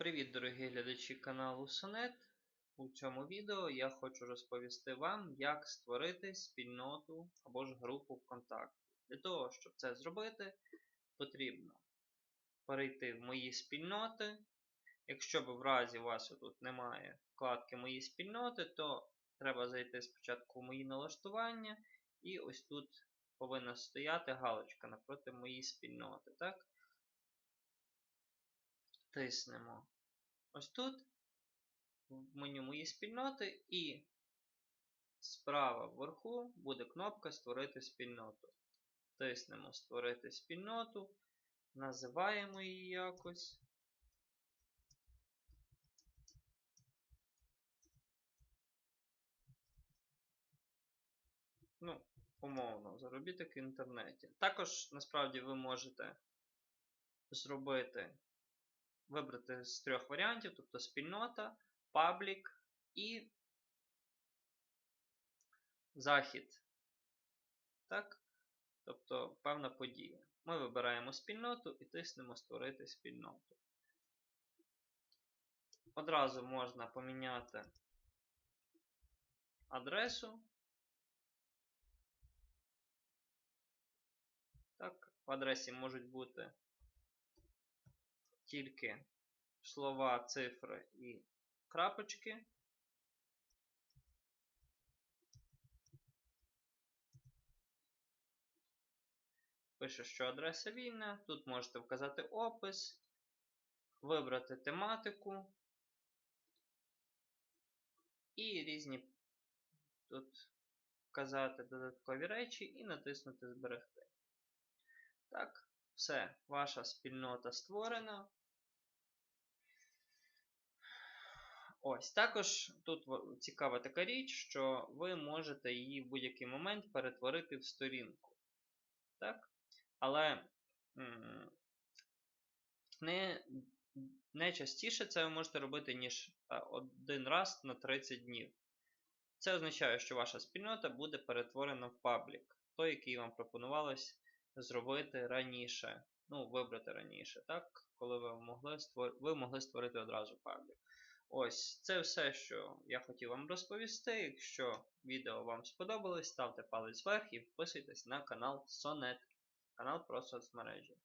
Привіт, дорогі глядачі каналу Сонет. У цьому відео я хочу розповісти вам, як створити спільноту або ж групу ВКонтакті. Для того, щоб це зробити, потрібно перейти в мої спільноти. Якщо б в разі у вас тут немає вкладки Мої спільноти, то треба зайти спочатку в мої налаштування, і ось тут повинна стояти галочка напроти мої спільноти. Так? Тиснемо ось тут, в меню Мої спільноти, і справа вверху буде кнопка Створити спільноту. Тиснемо Створити спільноту, називаємо її якось. Ну, умовно, заробіток в інтернеті. Також, насправді, ви можете зробити, вибрати з трьох варіантів, тобто спільнота, паблік і захід. Так? Тобто певна подія. Ми вибираємо спільноту і тиснемо Створити спільноту. Одразу можна поміняти адресу. Так, в адресі можуть бути тільки слова, цифри і крапочки. Пише, що адреса вільна. Тут можете вказати опис, вибрати тематику і різні тут вказати додаткові речі і натиснути Зберегти. Так, все, ваша спільнота створена. Ось, також тут цікава така річ, що ви можете її в будь-який момент перетворити в сторінку. Так? Але не не частіше це ви можете робити, ніж один раз на 30 днів. Це означає, що ваша спільнота буде перетворена в паблік, той, який вам пропонувалось зробити раніше. Ну, вибрати раніше, так? Коли ви могли створ... ви могли створити одразу паблік. Ось, це все, що я хотів вам розповісти. Якщо відео вам сподобалось, ставте палець вверх і підписуйтесь на канал Сонет, канал про соцмережі.